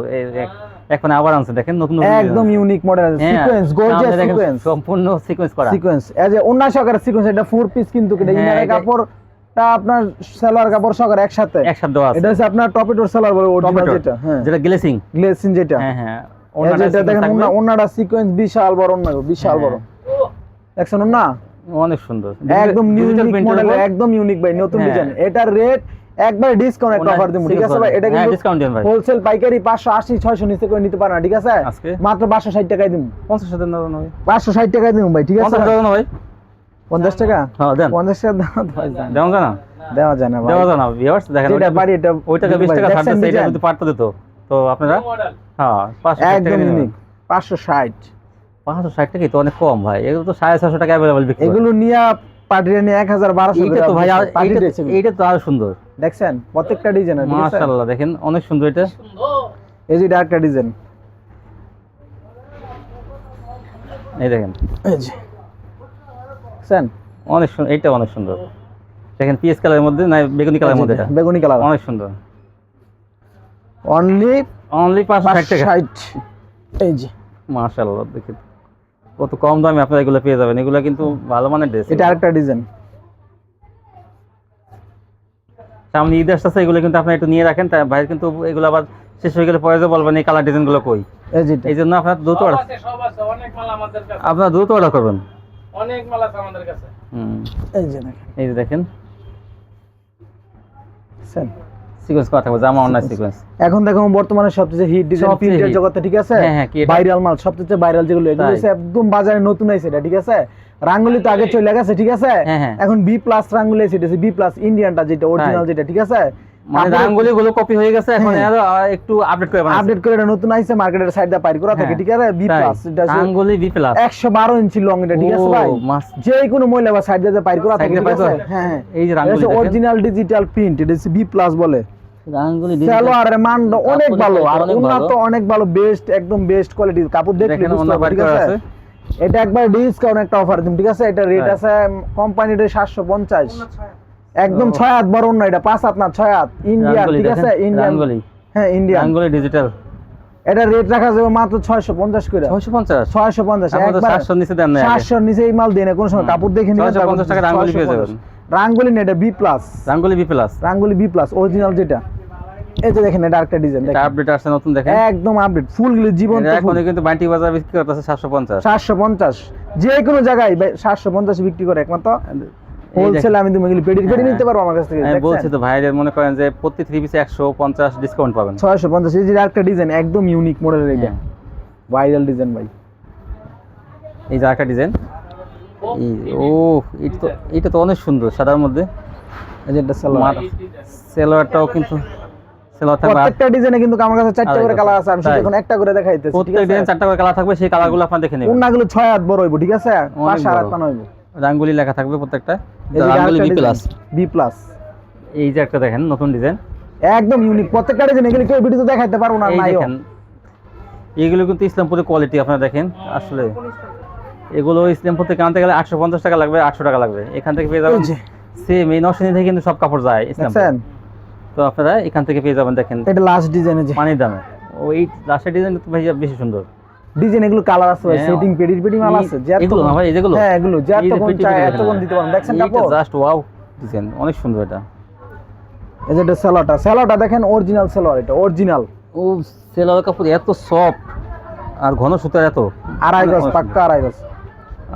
[SPEAKER 2] এখন আবার আনছে। দেখেন নতুন
[SPEAKER 1] একদম ইউনিক মডেল আছে। সিকোয়েন্স গর্জিয়াস সিকোয়েন্স
[SPEAKER 2] সম্পূর্ণ সিকোয়েন্স করা।
[SPEAKER 1] সিকোয়েন্স এজ এ অন্য সহকারে সিকোয়েন্স এটা ফোর পিস কিন্তু এটা
[SPEAKER 2] হ্যাঁ, এটা-
[SPEAKER 1] কাপড়টা আপনার সেলোয়ার কাপড় সহকারে একসাথে।
[SPEAKER 2] একসাথে দেওয়া আছে।
[SPEAKER 1] এটা হচ্ছে আপনার টপেটোর সেলোয়ার বলে
[SPEAKER 2] Tomato,
[SPEAKER 1] যেটা হ্যাঁ।
[SPEAKER 2] যেটা গ্লেসিং
[SPEAKER 1] গ্লেসিং যেটা।
[SPEAKER 2] হ্যাঁ হ্যাঁ।
[SPEAKER 1] যেটা দেখেন ওনা- ওনাটা সিকোয়েন্স বিশাল বড় ওনা বিশাল বড়।
[SPEAKER 2] হ্যাঁ।
[SPEAKER 1] দেখছেন না
[SPEAKER 2] অনেক সুন্দর।
[SPEAKER 1] একদম ইউনিক মডেল একদম ইউনিক ভাই নতুন
[SPEAKER 2] হ্যাঁ।
[SPEAKER 1] ডিজাইন এটার রেট একবার ডিসকাউন্ট একটা অফার দেবো ঠিক আছে ভাই? এটা
[SPEAKER 2] হ্যাঁ
[SPEAKER 1] কিন্তু
[SPEAKER 2] ডিসকাউন্ট দেন ভাই।
[SPEAKER 1] হোলসেল পাইকারি পাঁচশো আশি ছয়শো নিচে করে নিতে পারে না ঠিক আছে? মাত্র পাঁচশো ষাট টাকায় দিব
[SPEAKER 2] পঞ্চাশ হাজার না ভাই।
[SPEAKER 1] পাঁচশো ষাট টাকায় দিব ভাই ঠিক আছে
[SPEAKER 2] পঞ্চাশ হাজার না ভাই।
[SPEAKER 1] পঞ্চাশ টাকা?
[SPEAKER 2] হ্যাঁ দেন।
[SPEAKER 1] পঞ্চাশ টাকা দেওয়া তো হয় না।
[SPEAKER 2] দেওয়া যায় না
[SPEAKER 1] দেওয়া যায় না
[SPEAKER 2] ভিউয়ার্স দেখেন ওইটা-
[SPEAKER 1] পারি এটা
[SPEAKER 2] ওইটাকে বিশ
[SPEAKER 1] ভাই,
[SPEAKER 2] টাকা ছাড় দিচ্ছে এটা যদি পারতে দিত। তো আপনারা? হ্যাঁ
[SPEAKER 1] একদম ইউনিক পাঁচশো ষাট।
[SPEAKER 2] পাঁচশো ষাট টাকাই তো অনেক কম ভাই। এগুলো তো সাড়ে ছশো টাকা অ্যাভেলেবল বিক্রি
[SPEAKER 1] এগুলো নিয়ে নিয়ে এক হাজার বারোশো
[SPEAKER 2] এইটা তো ভাই এইটা- তো আরও সুন্দর।
[SPEAKER 1] দেখছেন? প্রত্যেকটা ডিজাইন
[SPEAKER 2] মাশাআল্লাহ দেখেন অনেক সুন্দর এটা।
[SPEAKER 1] এই যে ডার্কটা ডিজাইন
[SPEAKER 2] এই দেখেন।
[SPEAKER 1] এই যে। দেখছেন?
[SPEAKER 2] অনেক সুন্দর এইটা অনেক সুন্দর। দেখেন পিএস কালারের মধ্যে না বেগুনি কালারের মধ্যে
[SPEAKER 1] বেগুনি কালার।
[SPEAKER 2] অনেক সুন্দর।
[SPEAKER 1] অনলি
[SPEAKER 2] অনলি পাঁচশো ষাট
[SPEAKER 1] এই যে।
[SPEAKER 2] মাশাআল্লাহ দেখেন। কত কম দামে আপনারা এগুলো পেয়ে যাবেন। এগুলো কিন্তু ভালো মানের ড্রেস
[SPEAKER 1] এটা আরেকটা ডিজাইন
[SPEAKER 2] সামনে ঈদ আসতেছে এগুলো কিন্তু আপনি একটু নিয়ে রাখেন। তাই ভাই কিন্তু এগুলো আবার শেষ হয়ে গেলে পরে যে বলবেন এই কালার ডিজাইনগুলো কই?
[SPEAKER 1] এই
[SPEAKER 2] জন্য আপনার দ্রুত order-
[SPEAKER 3] আছে, সব আছে, অনেক মাল আমাদের কাছে।
[SPEAKER 2] আপনারা দ্রুত অর্ডার করবেন।
[SPEAKER 3] অনেক মাল আছে আমাদের কাছে।
[SPEAKER 2] হুম।
[SPEAKER 1] এই যে দেখেন।
[SPEAKER 2] এই যে দেখেন।
[SPEAKER 1] দেখছেন?
[SPEAKER 2] সিকোয়েন্স করা থাকবে জামা অন্য সিকোয়েন্স
[SPEAKER 1] এখন দেখো বর্তমানে সবচেয়ে হিট ডিজাইন প্রিন্টের জগতে ঠিক আছে?
[SPEAKER 2] হ্যাঁ, হ্যাঁ?
[SPEAKER 1] ভাইরাল মাল সবচেয়ে ভাইরাল যেগুলো এগুলো একদম বাজারে নতুন আইছে এটা ঠিক আছে? রাঙ্গুলি তো আগে চলে গেছে ঠিক আছে?
[SPEAKER 2] হ্যাঁ, হ্যাঁ।
[SPEAKER 1] এখন বি প্লাস রাঙ্গুলি এসে বি প্লাস ইন্ডিয়ানটা যেটা অরিজিনাল যেটা ঠিক আছে?
[SPEAKER 2] মানে রাঙ্গুলি গুলো কপি হয়ে গেছে এখন
[SPEAKER 1] হ্যাঁ।
[SPEAKER 2] আরও আহ, একটু আপডেট করে
[SPEAKER 1] আপডেট করে এটা নতুন আইছে মার্কেটের সাইড দিয়ে পাইর করা থাকে
[SPEAKER 2] হ্যাঁ,
[SPEAKER 1] ঠিক আছে? বি প্লাস এটা
[SPEAKER 2] রাঙ্গুলি বি প্লাস
[SPEAKER 1] একশো বারো ইঞ্চি লং এটা ঠিক আছে
[SPEAKER 2] ও,
[SPEAKER 1] ভাই? যে কোনো মহিলা বা সাইড দিয়ে পাইর করা থাকে ঠিক আছে? হ্যাঁ হ্যাঁ।
[SPEAKER 2] এই যে রাঙ্গুলি দেখেন।
[SPEAKER 1] অরিজিনাল ডিজিটাল প্রিন্ট এটা বি প্লাস বলে। সালোয়ারের মান অনেক ভালো আর
[SPEAKER 2] quality অনেক
[SPEAKER 1] অনেক ভালো বেস্ট একদম বেস্ট কোয়ালিটির কাপড় দেখলে বুঝতে
[SPEAKER 2] অন্য
[SPEAKER 1] ঠিক আছে?
[SPEAKER 2] আছে?
[SPEAKER 1] এটা একবার ডিসকাউন্ট একটা অফার দিম ঠিক আছে? এটা রেট
[SPEAKER 2] হ্যাঁ।
[SPEAKER 1] আছে কোম্পানির সাতশো পঞ্চাশ। একদম ছয় হাত বড় না এটা পাঁচ হাত না ছয় হাত। ইন্ডিয়ান ঠিক আছে? ইন্ডিয়ান হ্যাঁ ইন্ডিয়ান
[SPEAKER 2] রাঙ্গুলি ডিজিটাল
[SPEAKER 1] এটা রেট রাখা যাবে মাত্র করে। একবার
[SPEAKER 2] নিচে দেন না
[SPEAKER 1] নিচে এই মাল কোনো সময় কাপড় দেখে নিবেন
[SPEAKER 2] 650 টাকা রাঙ্গুলি পেয়ে যাবেন।
[SPEAKER 1] রাঙ্গুলি না এটা B plus
[SPEAKER 2] Rangoli B plus
[SPEAKER 1] Rangoli B plus original যেটা। এই যে দেখেন এটা আরেকটা ডিজাইন
[SPEAKER 2] এটা আপডেট নতুন দেখেন।
[SPEAKER 1] একদম আপডেট ফুলগুলি জীবন্ত
[SPEAKER 2] এখন কিন্তু বান্টি বাজার বিক্রি করতেছে সাতশো পঞ্চাশ।
[SPEAKER 1] সাতশো পঞ্চাশ। যে কোনো জায়গায় সাতশো পঞ্চাশ বিক্রি করে একমাত্র। হোলসেল আমি তুমি এগুলি পেডি পেডি
[SPEAKER 2] হ্যাঁ।
[SPEAKER 1] নিতে পারব আমার কাছ থেকে
[SPEAKER 2] আমি বলছি তো ভাইদের মনে করেন যে প্রতি থ্রি পিসে একশো পঞ্চাশ ডিসকাউন্ট পাবেন।
[SPEAKER 1] ছয়শো পঞ্চাশ এই যে আরেকটা ডিজাইন একদম ইউনিক মডেলের এটা।
[SPEAKER 2] হ্যাঁ।
[SPEAKER 1] ভাইরাল ডিজাইন ভাই।
[SPEAKER 2] এই যে ডিজাইন ও এটা তো এটা তো অনেক সুন্দর সাদার মধ্যে।
[SPEAKER 1] এই যে এটা সালোয়ার।
[SPEAKER 2] সেলোয়ারটাও কিন্তু সেলোয়ার থাকবে
[SPEAKER 1] প্রত্যেকটা ডিজাইনে কিন্তু আমার কাছে চারটা করে কালার আছে আমি এখন একটা করে দেখাইতেছি
[SPEAKER 2] প্রত্যেক ডিজাইন চারটা করে কালার থাকবে সেই কালারগুলো আপনার দেখে নেবেন।
[SPEAKER 1] উন্নাগুলো ছয় হাত বড় হইব ঠিক আছে? পাঁচ হাত পান হইব।
[SPEAKER 2] রাঙ্গুলি লেখা থাকবে প্রত্যেকটা। রাঙ্গুলি বি প্লাস
[SPEAKER 1] বি প্লাস
[SPEAKER 2] এই যে একটা দেখেন নতুন ডিজাইন।
[SPEAKER 1] একদম ইউনিক প্রত্যেকটা ডিজাইন এগুলি কেউ ভিডিওতে দেখাইতে পারব না
[SPEAKER 2] এই
[SPEAKER 1] নাইও।
[SPEAKER 2] কিন্তু ইসলামপুরের কোয়ালিটি আপনারা দেখেন আসলে। এগুলো ইসলামপুর থেকে আনতে গেলে আটশো পঞ্চাশ টাকা লাগবে আটশো টাকা লাগবে। এখান থেকে পেয়ে যাবেন সেম এই নরসিংদী থেকে কিন্তু সব কাপড় যায় ইসলামপুর। তো আপনারা এখান থেকে পেয়ে যাবেন দেখেন
[SPEAKER 1] এটা লাস্ট ডিজাইনে যে
[SPEAKER 2] পানির দামে। ওই লাস্টের ডিজাইন তো ভাই বেশি সুন্দর।
[SPEAKER 1] ডিজাইন এগুলো কালার আছে ভাই। সেটিং পেডি পেডি মাল আছে
[SPEAKER 2] এগুলো না ভাই, এই যেগুলো?
[SPEAKER 1] হ্যাঁ এগুলো যে এত কোন চাই এত কোন দিতে পারেন দেখছেন
[SPEAKER 2] এইটা
[SPEAKER 1] কাপড়?
[SPEAKER 2] জাস্ট ওয়াও ডিজাইন অনেক সুন্দর এটা।
[SPEAKER 1] এই যে এটা সেলোটা সেলোটা দেখেন অরিজিনাল সেলোয়ার এটা অরিজিনাল
[SPEAKER 2] ও সেলোয়ার কাপড় এত সফট আর ঘন সুতার এত।
[SPEAKER 1] আড়াই গজ পাক্কা আড়াই গজ।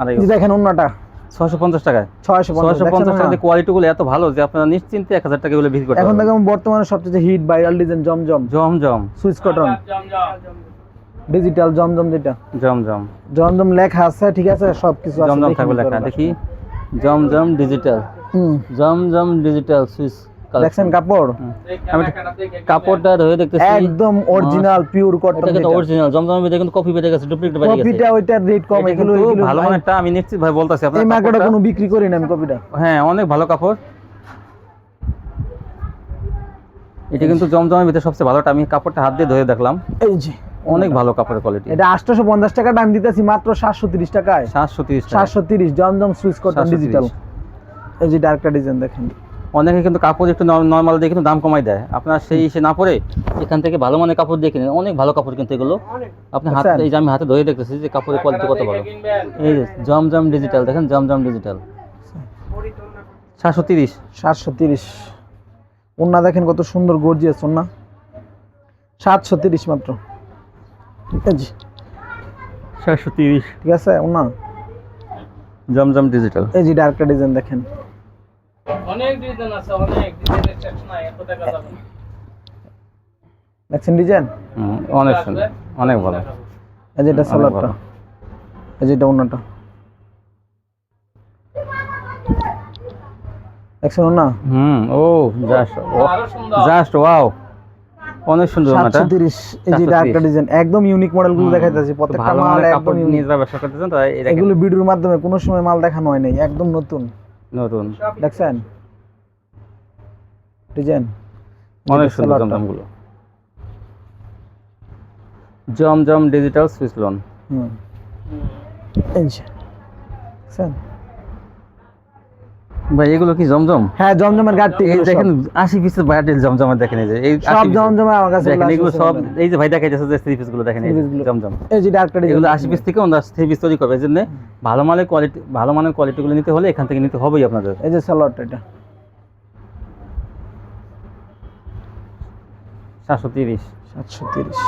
[SPEAKER 2] আড়াই
[SPEAKER 1] যে দেখেন অন্যটা।
[SPEAKER 2] ছশো পঞ্চাশ টাকায়।
[SPEAKER 1] ছয়শো
[SPEAKER 2] ছয়শো পঞ্চাশ টাকা কোয়ালিটি গুলো এত ভালো যে আপনারা নিশ্চিন্তে এক হাজার টাকা বিক্রি করতে
[SPEAKER 1] এখন দেখুন বর্তমানে সবচেয়ে hit viral design Zamzam.
[SPEAKER 2] Zamzam.
[SPEAKER 1] Swiss cotton digital Zamzam. যেটা।
[SPEAKER 2] জমজম।
[SPEAKER 1] জমজম লেখা আছে ঠিক আছে? সবকিছু আছে
[SPEAKER 2] জমজম থাকবে লেখা। দেখি। জমজম ডিজিটাল
[SPEAKER 1] হুম,
[SPEAKER 2] জমজম ডিজিটাল সুইচ
[SPEAKER 1] দেখছেন কাপড়?
[SPEAKER 2] আমি কাপড়টা ধরে দেখতেছি।
[SPEAKER 1] একদম অরিজিনাল পিওর কটন
[SPEAKER 2] এটা কিন্তু অরিজিনাল জমজমের ভিতরে কিন্তু কপি বেড়ে গেছে ডুপ্লিকেট বেড়ে গেছে।
[SPEAKER 1] কপিটা ওইটার রেট কম এগুলো
[SPEAKER 2] ভালো মানেরটা আমি নিশ্চিত ভাই বলতাছি আপনার
[SPEAKER 1] এই মার্কেটে কোনো বিক্রি করি না আমি কপিটা
[SPEAKER 2] হ্যাঁ অনেক ভালো কাপড়। এটা কিন্তু জমজমের ভিতরে সবচেয়ে ভালোটা আমি কাপড়টা হাত দিয়ে ধরে দেখলাম।
[SPEAKER 1] এই যে।
[SPEAKER 2] অনেক ভালো কাপড়ের কোয়ালিটি
[SPEAKER 1] এটা আটশোশো পঞ্চাশ টাকা দাম দিতেছি মাত্র সাতশো তিরিশ টাকায়।
[SPEAKER 2] সাতশো তিরিশ টাকা
[SPEAKER 1] সাতশো তিরিশ জমজম সুইচ কটন
[SPEAKER 2] 730
[SPEAKER 1] ডিজিটাল এই যে ডার্কটা ডিজাইন দেখেন।
[SPEAKER 2] অনেকে কিন্তু কাপড় একটু নর্মাল দিয়ে কিন্তু দাম কমাই দেয়। আপনার সেই সে না পরে এখান থেকে ভালো মানের কাপড় দিয়ে কিনেন। অনেক ভালো কাপড় কিন্তু এগুলো। আপনি হাতে
[SPEAKER 1] আচ্ছা।
[SPEAKER 2] এই যে আমি হাতে ধরে দেখতেছি যে কাপড়ের কোয়ালিটি কত ভালো। এই যে জমজম ডিজিটাল দেখেন জমজম ডিজিটাল সাতশো তিরিশ।
[SPEAKER 1] সাতশো তিরিশ। ওন্না দেখেন কত সুন্দর গর্জিয়াস ওন্না সাতশো তিরিশ মাত্র। যে,
[SPEAKER 2] সাতশো তিরিশ।
[SPEAKER 1] ঠিক আছে ওন্না
[SPEAKER 2] জমজম ডিজিটাল
[SPEAKER 1] এই যে ডার্কটা ডিজাইন দেখেন।
[SPEAKER 3] অনেক ডিজাইন আছে অনেক। ডিজাইনের শেষ নাই এত টাকা যাবে না।
[SPEAKER 1] দেখছেন ডিজাইন?
[SPEAKER 2] অনেক সুন্দর অনেক ভালো।
[SPEAKER 1] এই যে এটা
[SPEAKER 2] অনেক
[SPEAKER 1] এই যে এটা ওন্নাটা দেখছেন ওন্না
[SPEAKER 2] হুম ও জাস্ট জাস্ট ওয়াও অনেক সুন্দর ওনাটা
[SPEAKER 1] এই যে
[SPEAKER 2] 730
[SPEAKER 1] ডিজাইন। একদম ইউনিক মডেলগুলো দেখাইতেছি। প্রত্যেকটা মাল একদম
[SPEAKER 2] কাপড়
[SPEAKER 1] ইউনিক
[SPEAKER 2] নিয়ে যারা ব্যবসা করতেছেন তারা
[SPEAKER 1] এগুলো ভিডিওর মাধ্যমে কোনো সময় মাল দেখানো হয় নাই। একদম নতুন।
[SPEAKER 2] নতুন।
[SPEAKER 1] দেখছেন? ডিজাইন।
[SPEAKER 2] অনেক সুন্দর জমজমগুলো। জমজম ডিজিটাল সুইচ লোন
[SPEAKER 1] হুম। দেখছেন?
[SPEAKER 2] ভাই এগুলো কি জমজম?
[SPEAKER 1] হ্যাঁ জমজমের গাড়ি
[SPEAKER 2] এই দেখেন আশি পিসের বাইরের জমজমের দেখেন এই যে এই
[SPEAKER 1] সব
[SPEAKER 2] 80
[SPEAKER 1] আমার কাছে
[SPEAKER 2] দেখেন
[SPEAKER 1] এগুলো
[SPEAKER 2] সব এই যে ভাই দেখাইতেছে যে থ্রি পিসগুলো দেখেন এই
[SPEAKER 1] গুলো।
[SPEAKER 2] জমজম।
[SPEAKER 1] এই যে
[SPEAKER 2] এগুলো আশি পিস থেকে ওনারা থ্রি পিস তৈরি করবে। এই জন্য ভালো মানের কোয়ালিটি ভালো মানের কোয়ালিটিগুলো নিতে হলে এখান থেকে নিতে হবেই আপনাদের।
[SPEAKER 1] এই যে সালোয়ারটা এটা।
[SPEAKER 2] সাতশো তিরিশ।
[SPEAKER 1] সাতশো তিরিশ।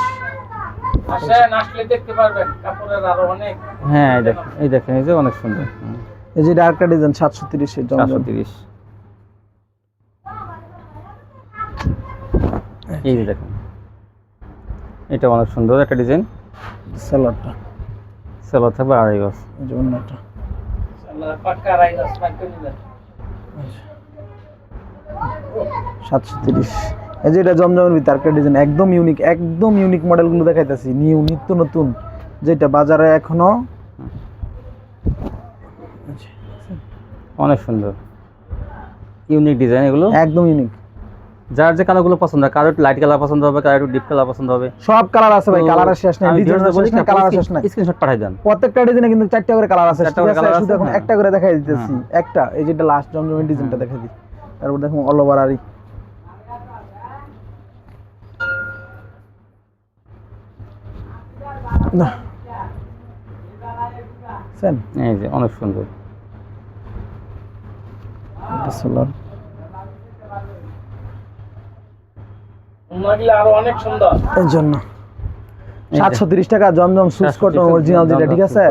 [SPEAKER 3] আসেন আসলে দেখতে পারবেন কাপড়ের আরও অনেক।
[SPEAKER 2] হ্যাঁ এই দেখেন এই দেখেন এই যে অনেক সুন্দর।
[SPEAKER 1] এই যে ডার্কটা ডিজাইন সাতশো
[SPEAKER 2] সাতশো
[SPEAKER 1] জমজম।
[SPEAKER 2] তিরিশ। এই যে দেখেন। এটা অনেক সুন্দর একটা ডিজাইন।
[SPEAKER 1] সালোয়ারটা।
[SPEAKER 2] সেলো থাকবে আড়াই গজ।
[SPEAKER 3] পাক্কা
[SPEAKER 1] সাতশো তিরিশ। এই যে এটা জমজমের ভিতরে আরেকটা ডিজাইন একদম ইউনিক একদম ইউনিক মডেলগুলো দেখাইতেছি। নিউ নিত্য নতুন। যেটা বাজারে এখনও
[SPEAKER 2] অনেক সুন্দর। ইউনিক ডিজাইন এগুলো।
[SPEAKER 1] একদম ইউনিক
[SPEAKER 2] যার যে কালারগুলো পছন্দ হয় কারও একটু লাইট কালার পছন্দ হবে কারও একটু ডিপ কালার পছন্দ হবে।
[SPEAKER 1] সব কালার আছে ভাই কালারের শেষ নাই ডিজাইনের শেষ নাই কালার শেষ নাই।
[SPEAKER 2] স্ক্রিনশট পাঠাই দেন।
[SPEAKER 1] প্রত্যেকটা ডিজাইনে কিন্তু চারটা করে কালার আছে
[SPEAKER 2] চারটা করে
[SPEAKER 1] আছে?
[SPEAKER 2] আছে,
[SPEAKER 1] এখন
[SPEAKER 2] হ্যাঁ।
[SPEAKER 1] একটা করে দেখাই দিতেছি। একটা এই যেটা লাস্ট জমজমের ডিজাইনটা দেখাই দিই। তারপর দেখুন অল ওভার আরি না। সেন
[SPEAKER 2] এই যে অনেক সুন্দর।
[SPEAKER 3] সুন্দর।
[SPEAKER 1] এর জন্য। সাতশো তিরিশ টাকা জমজম সুস কটন অরিজিনাল যেটা ঠিক আছে?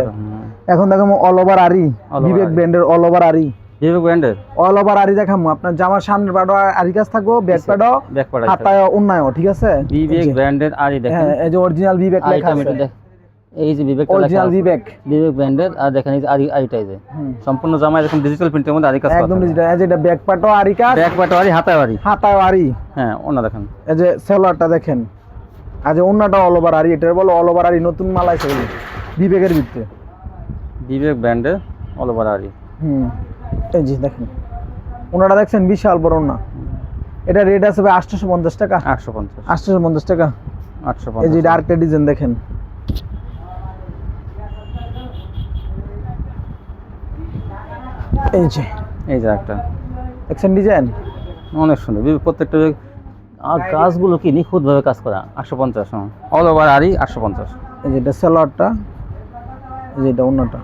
[SPEAKER 1] এখন দেখো অল ওভার আরি বিবেক। ব্র্যান্ডের অল ওভার আরি
[SPEAKER 2] বিবেক ব্র্যান্ডের
[SPEAKER 1] অল ওভার আরি দেখামু। আপনার জামার সামনের আরি কাজ থাকব ব্যাক হাতায় উন্নয় ঠিক আছে?
[SPEAKER 2] বিবেক ব্র্যান্ডের আর দেখেন।
[SPEAKER 1] হ্যাঁ এই যে অরিজিনাল বিবেক লেখা আছে।
[SPEAKER 2] এই যে বিবেক
[SPEAKER 1] অরিজিনাল বিবেক
[SPEAKER 2] বিবেক ব্র্যান্ডের আর দেখেন এই যে আরি আরিটা এই যে। সম্পূর্ণ জামায় দেখেন ডিজিটাল প্রিন্টের মধ্যে আরি কাজ
[SPEAKER 1] একদম ডিজিটাল এই যে এটা ব্যাক পাটো আরি কাজ
[SPEAKER 2] ব্যাক পাটা আরি হাতায় আরি
[SPEAKER 1] হাতায় আরি
[SPEAKER 2] হ্যাঁ ওনা দেখেন।
[SPEAKER 1] এই যে সেলোয়ারটা দেখেন। আর যে অন্যটা অল ওভার আরি এটার বলো অল ওভার আরি নতুন মাল এই যে, বিবেকের ভিতরে
[SPEAKER 2] বিবেক ব্র্যান্ডের অল ওভার আরি
[SPEAKER 1] হুম। এই যে দেখেন। ওনাটা দেখছেন বিশাল বড় না এটা রেট আছে ভাই আটশোশো পঞ্চাশ টাকা।
[SPEAKER 2] আটশো পঞ্চাশ।
[SPEAKER 1] আটশোশো পঞ্চাশ টাকা।
[SPEAKER 2] আটশো
[SPEAKER 1] এই যে এটা আরেকটা ডিজাইন দেখেন। এই যে।
[SPEAKER 2] এই যে একটা।
[SPEAKER 1] দেখছেন ডিজাইন
[SPEAKER 2] অনেক সুন্দর। প্রত্যেকটা আর কাজগুলো কি নিখুঁতভাবে কাজ করা? আটশো পঞ্চাশ অল ওভার আরি আটশো পঞ্চাশ।
[SPEAKER 1] এই যে এটা সালোয়ারটা এই যে এটা অন্যটা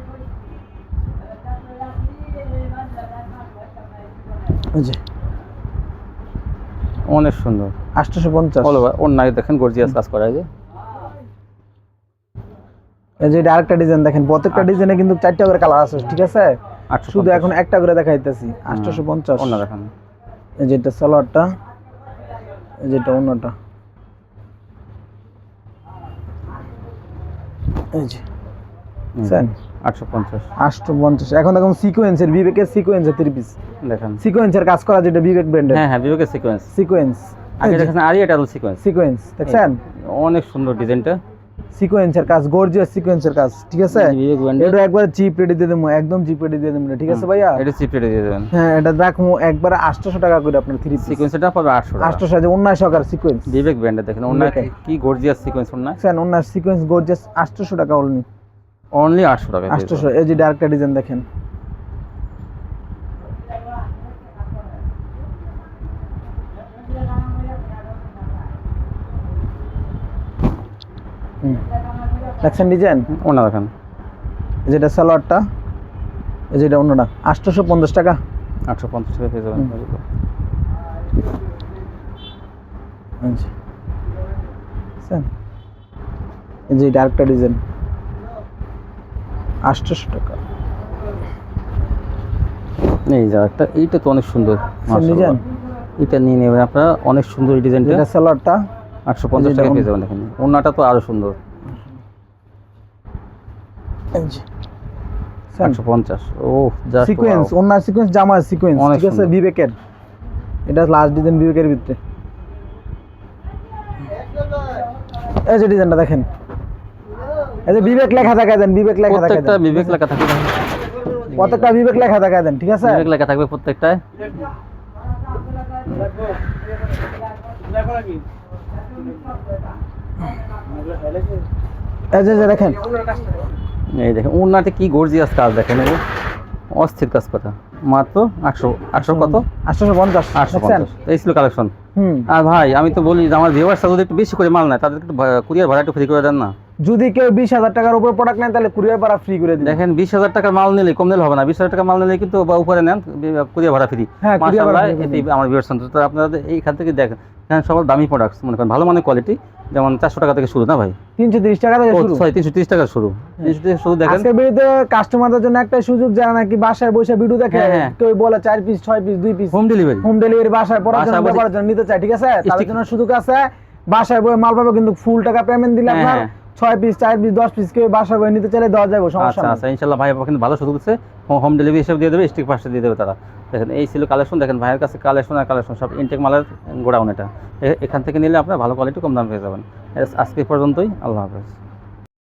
[SPEAKER 1] এই যে।
[SPEAKER 2] অনেক সুন্দর।
[SPEAKER 1] আটশোশো পঞ্চাশ।
[SPEAKER 2] অল ওভার অন্য দেখেন গর্জিয়াস কাজ করা এই যে।
[SPEAKER 1] এই যে এটা আরেকটা ডিজাইন দেখেন। প্রত্যেকটা ডিজাইনে কিন্তু চারটা করে কালার আছে ঠিক আছে? শুধু এখন একটা করে দেখাইতেছি আটশোশো পঞ্চাশ।
[SPEAKER 2] অন্য দেখেন।
[SPEAKER 1] এই যে এটা সালোয়ারটা এই যে অন্যটা। এই যে এখন দেখুন সিকোয়েন্সের বিবেকের সিকোয়েন্সের থ্রি পিস
[SPEAKER 2] দেখেন।
[SPEAKER 1] সিকোয়েন্সের কাজ করা যেটা বিবেক ব্র্যান্ডের
[SPEAKER 2] হ্যাঁ হ্যাঁ বিবেকের সিকোয়েন্স
[SPEAKER 1] সিকোয়েন্স
[SPEAKER 2] আগে দেখেন আরি এটা সিকোয়েন্স
[SPEAKER 1] সিকোয়েন্স দেখছেন
[SPEAKER 2] অনেক সুন্দর ডিজাইনটা
[SPEAKER 1] সিকোয়েন্সের কাজ গর্জিয়াস সিকোয়েন্সের কাজ ঠিক আছে? এটা একবার চিপ রেডি দিয়ে দেবো একদম চিপ রেডি দিয়ে দেবো ঠিক আছে ভাইয়া?
[SPEAKER 2] এটা চিপ রেটে দিয়ে দেবেন।
[SPEAKER 1] হ্যাঁ এটা দেখো একবার আটশোশো টাকা করে আপনার থ্রি
[SPEAKER 2] সিকোয়েন্সটা পাবে আটশো টাকা।
[SPEAKER 1] আটশো সাজে অন্যায় সহকার সিকোয়েন্স
[SPEAKER 2] বিবেক ব্র্যান্ডে দেখেন অন্য
[SPEAKER 1] বিবেকে।
[SPEAKER 2] কি গর্জিয়াস সিকোয়েন্স অন্য
[SPEAKER 1] স্যার অন্য সিকোয়েন্স গর্জিয়াস আটশোশো টাকা অনলি
[SPEAKER 2] অনলি আটশো টাকা দিয়ে
[SPEAKER 1] আটশোশো এই যে ডার্কটা ডিজাইন দেখেন। দেখছেন ডিজাইন।
[SPEAKER 2] অন্য দেখেন।
[SPEAKER 1] যেটা সালোয়ারটা যেটা অন্যটা। আটশোশো পঞ্চাশ টাকা?
[SPEAKER 2] আটশো পঞ্চাশ টাকা পেয়ে যাবেন
[SPEAKER 1] হুম। এই যে। ডিজাইন। আটশোশো টাকা।
[SPEAKER 2] এই যে একটা এইটা তো অনেক সুন্দর
[SPEAKER 1] ডিজাইন।
[SPEAKER 2] এটা নিয়ে নেবেন আপনারা অনেক সুন্দর এই ডিজাইনটা।
[SPEAKER 1] সালোয়ারটা।
[SPEAKER 2] আটশো পঞ্চাশ টাকা পেয়ে যাবেন দেখেন অন্যটা তো আরও সুন্দর।
[SPEAKER 1] এই যে
[SPEAKER 2] আটশো পঞ্চাশ ও জাস্ট
[SPEAKER 1] সিকোয়েন্স অন্য সিকোয়েন্স জামা সিকোয়েন্স ঠিক আছে? বিবেকের। এটা লাস্ট ডিজাইন বিবেকের ভিতরে। এই যে ডিজাইনটা দেখেন। এই যে বিবেক লেখা দেখা দেন বিবেক লেখা দেখা
[SPEAKER 2] প্রত্যেকটা বিবেক লেখা থাকবে।
[SPEAKER 1] প্রত্যেকটা বিবেক লেখা দেখা দেন ঠিক আছে?
[SPEAKER 2] বিবেক লেখা থাকবে প্রত্যেকটায়।
[SPEAKER 1] এই যে দেখেন।
[SPEAKER 2] এই দেখেন ওনাতে কি গর্জিয়াস কাজ দেখেন এই অস্থির কাজ কথা। মাত্র আটশো আটশো কত?
[SPEAKER 1] আটশোশো পঞ্চাশ।
[SPEAKER 2] আটশো পঞ্চাশ। এই ছিল কালেকশন আর ভাই আমি তো বলি যে আমার ভিউয়ার্সরা যদি একটু বেশি করে মাল নেয় তাদেরকে একটু কুরিয়ার ভাড়া একটু ফ্রি করে দেন না।
[SPEAKER 1] যদি কেউ বিশ হাজার টাকার উপর প্রোডাক্ট নেন তাহলে কুরিয়ার ভাড়া ফ্রি করে দিন
[SPEAKER 2] দেখেন বিশ হাজার টাকার মাল নিলে কম নিলে হবে না। বিশ হাজার টাকার মাল নিলে কিন্তু বা উপরে নেন কুরিয়ার ভাড়া ফ্রি
[SPEAKER 1] হ্যাঁ,
[SPEAKER 2] মাসাল্লাহ এটি আমার ভিউয়ার্স তো আপনাদের এইখান থেকে দেখেন সবার দামি প্রোডাক্টস মনে করেন ভালো মানের কোয়ালিটি যেমন চারশো টাকা থেকে শুরু না ভাই?
[SPEAKER 1] তিনশো তিরিশ টাকা থেকে শুরু।
[SPEAKER 2] সরি তিনশো তিরিশ টাকা শুরু। তিনশো তিরিশ শুরু দেখেন।
[SPEAKER 1] আজকে ভিডিওতে কাস্টমারদের জন্য একটা সুযোগ যারা নাকি বাসায় বসে ভিডিও দেখে
[SPEAKER 2] হ্যাঁ, হ্যাঁ।
[SPEAKER 1] কেউ বলে চার পিস ছয় পিস দুই piece
[SPEAKER 2] home delivery
[SPEAKER 1] home delivery বাসায় পড়ার জন্য নিতে চাই ঠিক আছে? তাদের জন্য সুযোগ আছে। বাসায় বসে মাল পাবে কিন্তু ফুল টাকা পেমেন্ট দিলে
[SPEAKER 2] হ্যাঁ,
[SPEAKER 1] আপনার
[SPEAKER 2] হ্যাঁ।
[SPEAKER 1] ছয় পিস চার পিস দশ পিস কেউ বাসায় বসে নিতে চাইলে দেওয়া যাবে সমস্যা
[SPEAKER 2] আচ্ছা আচ্ছা ইনশাল্লাহ ভাই কিন্তু ভালো সুযোগ দিচ্ছে। হোম ডেলিভারি হিসেবে দিয়ে দেবে স্টিক পাশে দিয়ে দেবে তারা। দেখেন, এই ছিল কালেকশন দেখেন, ভাইয়ের কাছে কালেকশন আর কালেকশন সব ইনটেক মালের গোডাউন এটা। এখান থেকে নিলে আপনার ভালো কোয়ালিটি কম দাম পেয়ে যাবেন। আজকে পর্যন্তই। আল্লাহ হাফেজ।